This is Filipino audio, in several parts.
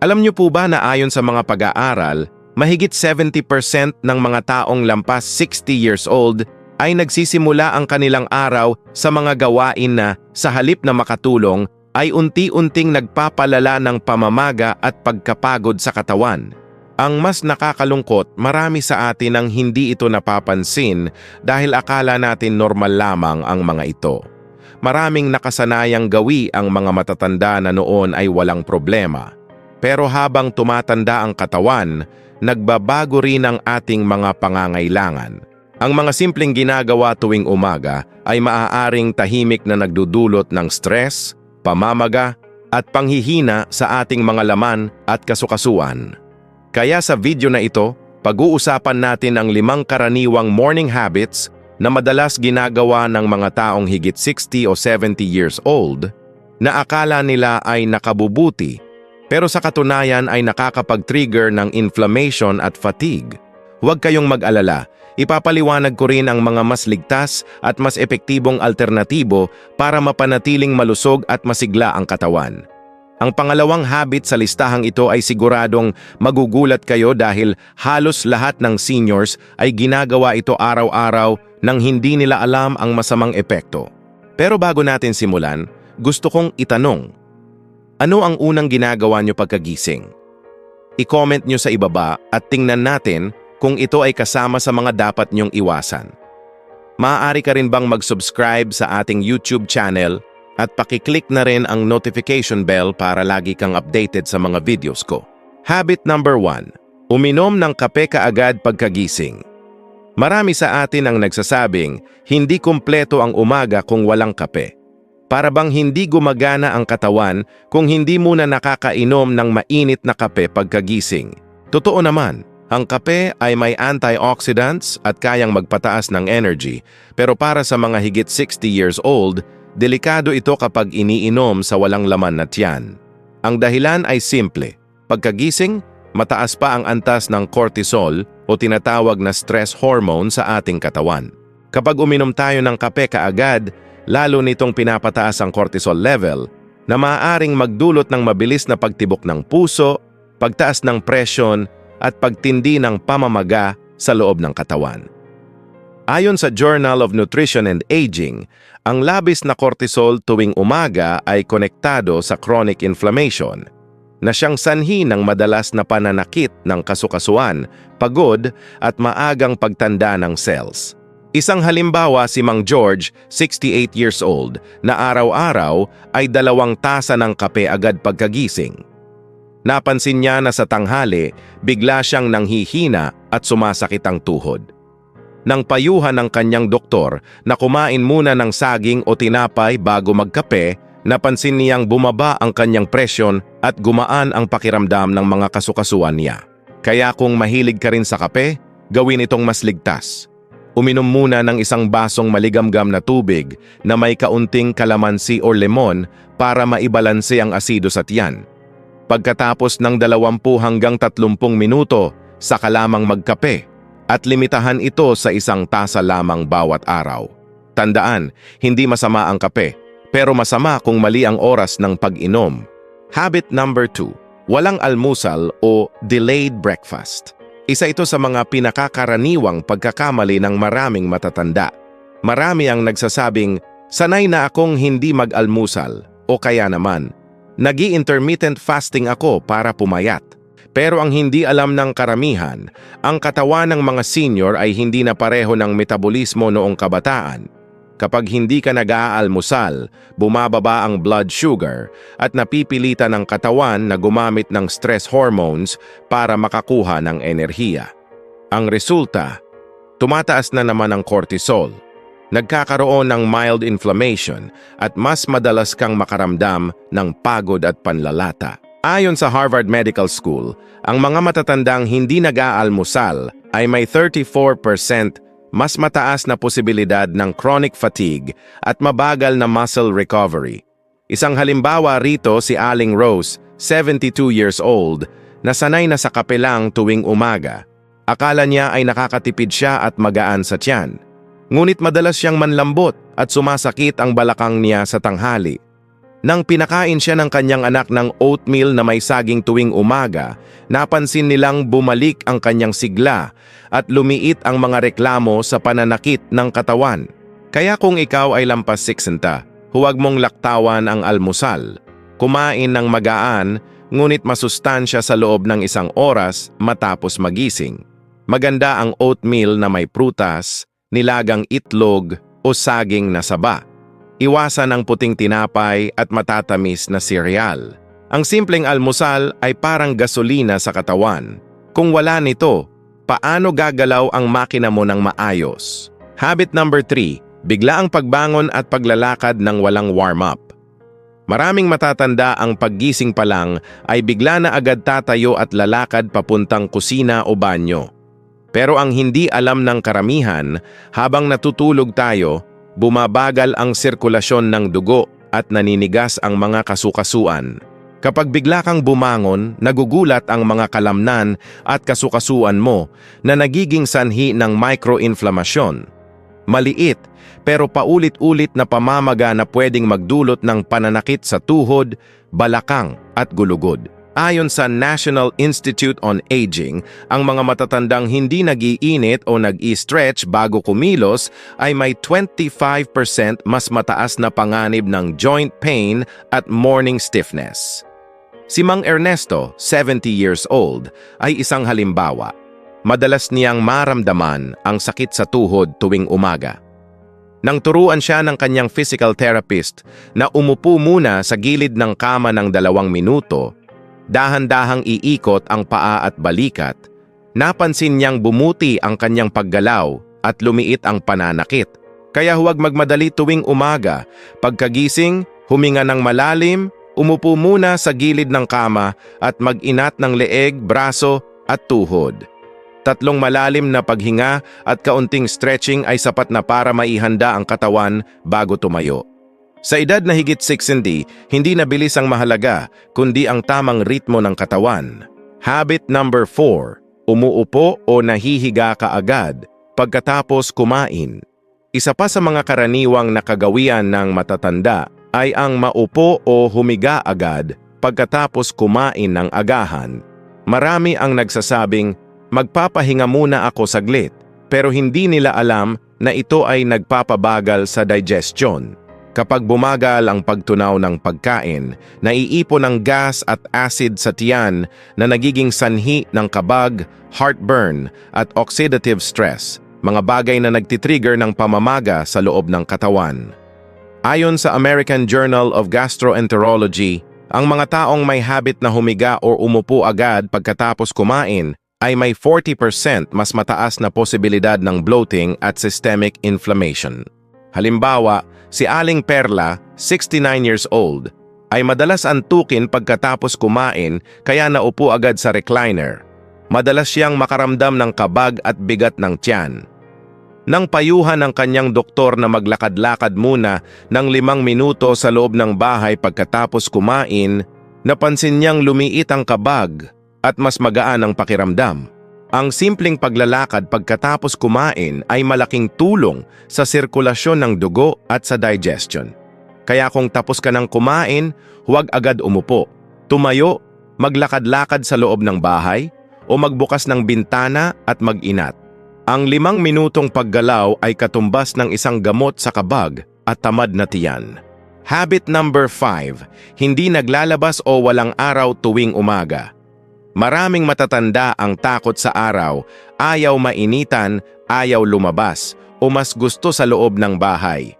Alam niyo po ba na ayon sa mga pag-aaral, mahigit 70% ng mga taong lampas 60 years old ay nagsisimula ang kanilang araw sa mga gawain na sa halip na makatulong ay unti-unting nagpapalala ng pamamaga at pagkapagod sa katawan. Ang mas nakakalungkot, marami sa atin ang hindi ito napapansin dahil akala natin normal lamang ang mga ito. Maraming nakasanayang gawi ang mga matatanda na noon ay walang problema. Pero habang tumatanda ang katawan, nagbabago rin ang ating mga pangangailangan. Ang mga simpleng ginagawa tuwing umaga ay maaaring tahimik na nagdudulot ng stress, pamamaga, at panghihina sa ating mga laman at kasukasuan. Kaya sa video na ito, pag-uusapan natin ang limang karaniwang morning habits na madalas ginagawa ng mga taong higit 60 o 70 years old na akala nila ay nakabubuti pero sa katunayan ay nakakapag-trigger ng inflammation at fatigue. Huwag kayong mag-alala, ipapaliwanag ko rin ang mga mas ligtas at mas epektibong alternatibo para mapanatiling malusog at masigla ang katawan. Ang pangalawang habit sa listahang ito ay siguradong magugulat kayo dahil halos lahat ng seniors ay ginagawa ito araw-araw nang hindi nila alam ang masamang epekto. Pero bago natin simulan, gusto kong itanong, ano ang unang ginagawa nyo pagkagising? I-comment nyo sa ibaba at tingnan natin kung ito ay kasama sa mga dapat nyong iwasan. Maaari ka rin bang mag-subscribe sa ating YouTube channel at pakiclick na rin ang notification bell para lagi kang updated sa mga videos ko. Habit number 1. Uminom ng kape kaagad pagkagising. Marami sa atin ang nagsasabing hindi kumpleto ang umaga kung walang kape. Para bang hindi gumagana ang katawan kung hindi muna nakakainom ng mainit na kape pagkagising. Totoo naman, ang kape ay may antioxidants at kayang magpataas ng energy, pero para sa mga higit 60 years old, delikado ito kapag iniinom sa walang laman na tiyan. Ang dahilan ay simple. Pagkagising, mataas pa ang antas ng cortisol o tinatawag na stress hormone sa ating katawan. Kapag uminom tayo ng kape kaagad, lalo nitong pinapataas ang cortisol level na maaaring magdulot ng mabilis na pagtibok ng puso, pagtaas ng presyon at pagtindi ng pamamaga sa loob ng katawan. Ayon sa Journal of Nutrition and Aging, ang labis na cortisol tuwing umaga ay konektado sa chronic inflammation na siyang sanhi ng madalas na pananakit ng kasukasuan, pagod at maagang pagtanda ng cells. Isang halimbawa si Mang George, 68 years old, na araw-araw ay dalawang tasa ng kape agad pagkagising. Napansin niya na sa tanghali, bigla siyang nanghihina at sumasakit ang tuhod. Nang payuhan ng kanyang doktor na kumain muna ng saging o tinapay bago magkape, napansin niyang bumaba ang kanyang presyon at gumaan ang pakiramdam ng mga kasukasuan niya. Kaya kung mahilig ka rin sa kape, gawin itong mas ligtas. Uminom muna ng isang basong maligamgam na tubig na may kaunting kalamansi o lemon para maibalanse ang asido sa tiyan. Pagkatapos ng 20 hanggang 30 minuto, saka lamang magkape at limitahan ito sa isang tasa lamang bawat araw. Tandaan, hindi masama ang kape, pero masama kung mali ang oras ng pag-inom. Habit number 2, walang almusal o delayed breakfast. Isa ito sa mga pinakakaraniwang pagkakamali ng maraming matatanda. Marami ang nagsasabing, sanay na akong hindi mag-almusal o kaya naman, nagi intermittent fasting ako para pumayat. Pero ang hindi alam ng karamihan, ang katawan ng mga senior ay hindi na pareho ng metabolismo noong kabataan. Kapag hindi ka nag-aalmusal, bumababa ang blood sugar at napipilitan ng katawan na gumamit ng stress hormones para makakuha ng enerhiya. Ang resulta, tumataas na naman ang cortisol. Nagkakaroon ng mild inflammation at mas madalas kang makaramdam ng pagod at panlalata. Ayon sa Harvard Medical School, ang mga matatandang hindi nag-aalmusal ay may 34% mas mataas na posibilidad ng chronic fatigue at mabagal na muscle recovery. Isang halimbawa rito si Aling Rose, 72 years old, na sanay na sa kape lang tuwing umaga. Akala niya ay nakakatipid siya at magaan sa tiyan. Ngunit madalas siyang manlambot at sumasakit ang balakang niya sa tanghali. Nang pinakain siya ng kanyang anak ng oatmeal na may saging tuwing umaga, napansin nilang bumalik ang kanyang sigla at lumiit ang mga reklamo sa pananakit ng katawan. Kaya kung ikaw ay lampas 60, huwag mong laktawan ang almusal. Kumain ng magaan, ngunit masustansya sa loob ng isang oras matapos magising. Maganda ang oatmeal na may prutas, nilagang itlog o saging na saba. Iwasan ang puting tinapay at matatamis na cereal. Ang simpleng almusal ay parang gasolina sa katawan. Kung wala nito, paano gagalaw ang makina mo ng maayos? Habit number 3, bigla ang pagbangon at paglalakad ng walang warm-up. Maraming matatanda ang paggising pa lang ay bigla na agad tatayo at lalakad papuntang kusina o banyo. Pero ang hindi alam ng karamihan, habang natutulog tayo, bumabagal ang sirkulasyon ng dugo at naninigas ang mga kasukasuan. Kapag bigla kang bumangon, nagugulat ang mga kalamnan at kasukasuan mo na nagiging sanhi ng microinflamasyon. Maliit pero paulit-ulit na pamamaga na pwedeng magdulot ng pananakit sa tuhod, balakang at gulugod. Ayon sa National Institute on Aging, ang mga matatandang hindi nag-iinit o nag-i-stretch bago kumilos ay may 25% mas mataas na panganib ng joint pain at morning stiffness. Si Mang Ernesto, 70 years old, ay isang halimbawa. Madalas niyang maramdaman ang sakit sa tuhod tuwing umaga. Nang turuan siya ng kanyang physical therapist na umupo muna sa gilid ng kama ng dalawang minuto, dahan-dahang iikot ang paa at balikat, napansin niyang bumuti ang kanyang paggalaw at lumiit ang pananakit. Kaya huwag magmadali tuwing umaga, pagkagising, huminga ng malalim, umupo muna sa gilid ng kama at mag-inat ng leeg, braso at tuhod. Tatlong malalim na paghinga at kaunting stretching ay sapat na para maihanda ang katawan bago tumayo. Sa edad na higit 60, hindi na bilis ang mahalaga, kundi ang tamang ritmo ng katawan. Habit number 4, umuupo o nahihiga ka agad pagkatapos kumain. Isa pa sa mga karaniwang nakagawian ng matatanda ay ang maupo o humiga agad pagkatapos kumain ng agahan. Marami ang nagsasabing, magpapahinga muna ako saglit, pero hindi nila alam na ito ay nagpapabagal sa digestion. Kapag bumagal ang pagtunaw ng pagkain, naiipon ang gas at acid sa tiyan na nagiging sanhi ng kabag, heartburn at oxidative stress, mga bagay na nagtitrigger ng pamamaga sa loob ng katawan. Ayon sa American Journal of Gastroenterology, ang mga taong may habit na humiga o umupo agad pagkatapos kumain ay may 40% mas mataas na posibilidad ng bloating at systemic inflammation. Halimbawa, si Aling Perla, 69 years old, ay madalas antukin pagkatapos kumain kaya naupo agad sa recliner. Madalas siyang makaramdam ng kabag at bigat ng tiyan. Nang payuhan ng kanyang doktor na maglakad-lakad muna ng limang minuto sa loob ng bahay pagkatapos kumain, napansin niyang lumiit ang kabag at mas magaan ang pakiramdam. Ang simpleng paglalakad pagkatapos kumain ay malaking tulong sa sirkulasyon ng dugo at sa digestion. Kaya kung tapos ka ng kumain, huwag agad umupo. Tumayo, maglakad-lakad sa loob ng bahay, o magbukas ng bintana at mag-inat. Ang limang minutong paggalaw ay katumbas ng isang gamot sa kabag at tamad na tiyan. Habit number 5, hindi naglalabas o walang araw tuwing umaga. Maraming matatanda ang takot sa araw, ayaw mainitan, ayaw lumabas, o mas gusto sa loob ng bahay.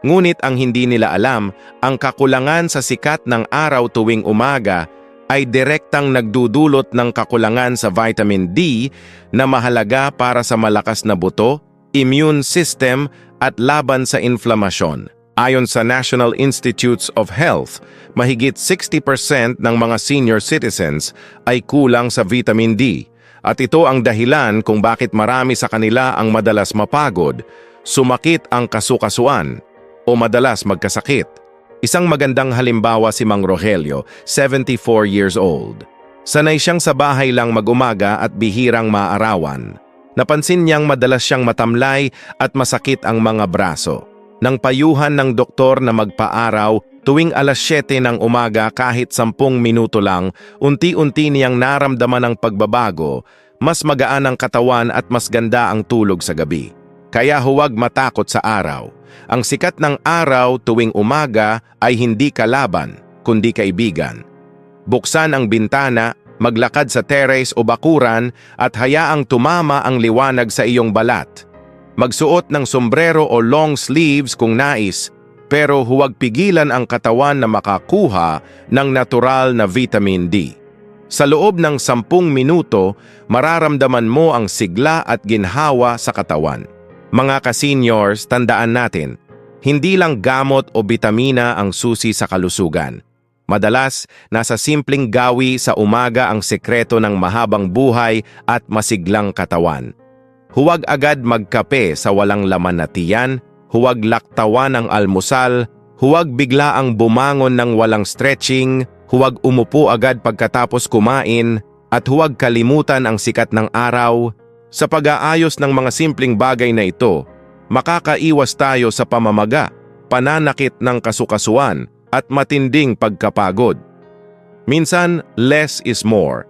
Ngunit ang hindi nila alam, ang kakulangan sa sikat ng araw tuwing umaga ay direktang nagdudulot ng kakulangan sa vitamin D na mahalaga para sa malakas na buto, immune system at laban sa inflamasyon. Ayon sa National Institutes of Health, mahigit 60% ng mga senior citizens ay kulang sa vitamin D at ito ang dahilan kung bakit marami sa kanila ang madalas mapagod, sumakit ang kasukasuan o madalas magkasakit. Isang magandang halimbawa si Mang Rogelio, 74 years old. Sanay siyang sa bahay lang mag-umaga at bihirang maarawan. Napansin niyang madalas siyang matamlay at masakit ang mga braso. Nang payuhan ng doktor na magpaaraw, tuwing alas 7 ng umaga kahit 10 minuto lang, unti-unti niyang naramdaman ang pagbabago, mas magaan ang katawan at mas ganda ang tulog sa gabi. Kaya huwag matakot sa araw. Ang sikat ng araw tuwing umaga ay hindi kalaban, kundi kaibigan. Buksan ang bintana, maglakad sa terrace o bakuran at hayaang tumama ang liwanag sa iyong balat. Magsuot ng sombrero o long sleeves kung nais, pero huwag pigilan ang katawan na makakuha ng natural na vitamin D. Sa loob ng 10 minuto, mararamdaman mo ang sigla at ginhawa sa katawan. Mga ka-seniors, tandaan natin, hindi lang gamot o bitamina ang susi sa kalusugan. Madalas, nasa simpleng gawi sa umaga ang sekreto ng mahabang buhay at masiglang katawan. Huwag agad magkape sa walang laman na tiyan, huwag laktawan ang almusal, huwag bigla ang bumangon ng walang stretching, huwag umupo agad pagkatapos kumain, at huwag kalimutan ang sikat ng araw. Sa pag-aayos ng mga simpleng bagay na ito, makakaiwas tayo sa pamamaga, pananakit ng kasukasuan, at matinding pagkapagod. Minsan, less is more.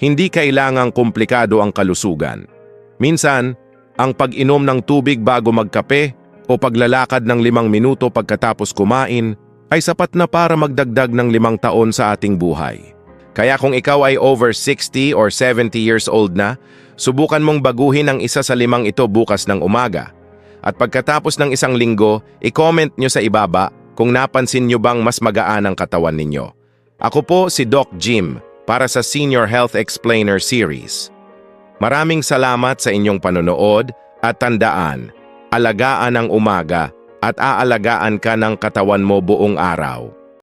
Hindi kailangang komplikado ang kalusugan. Minsan, ang pag-inom ng tubig bago magkape o paglalakad ng limang minuto pagkatapos kumain ay sapat na para magdagdag ng limang taon sa ating buhay. Kaya kung ikaw ay over 60 or 70 years old na, subukan mong baguhin ang isa sa limang ito bukas ng umaga. At pagkatapos ng isang linggo, i-comment nyo sa ibaba kung napansin nyo bang mas magaan ang katawan ninyo. Ako po si Doc Jim para sa Senior Health Explainer Series. Maraming salamat sa inyong panonood at tandaan, alagaan ang umaga at aalagaan ka ng katawan mo buong araw.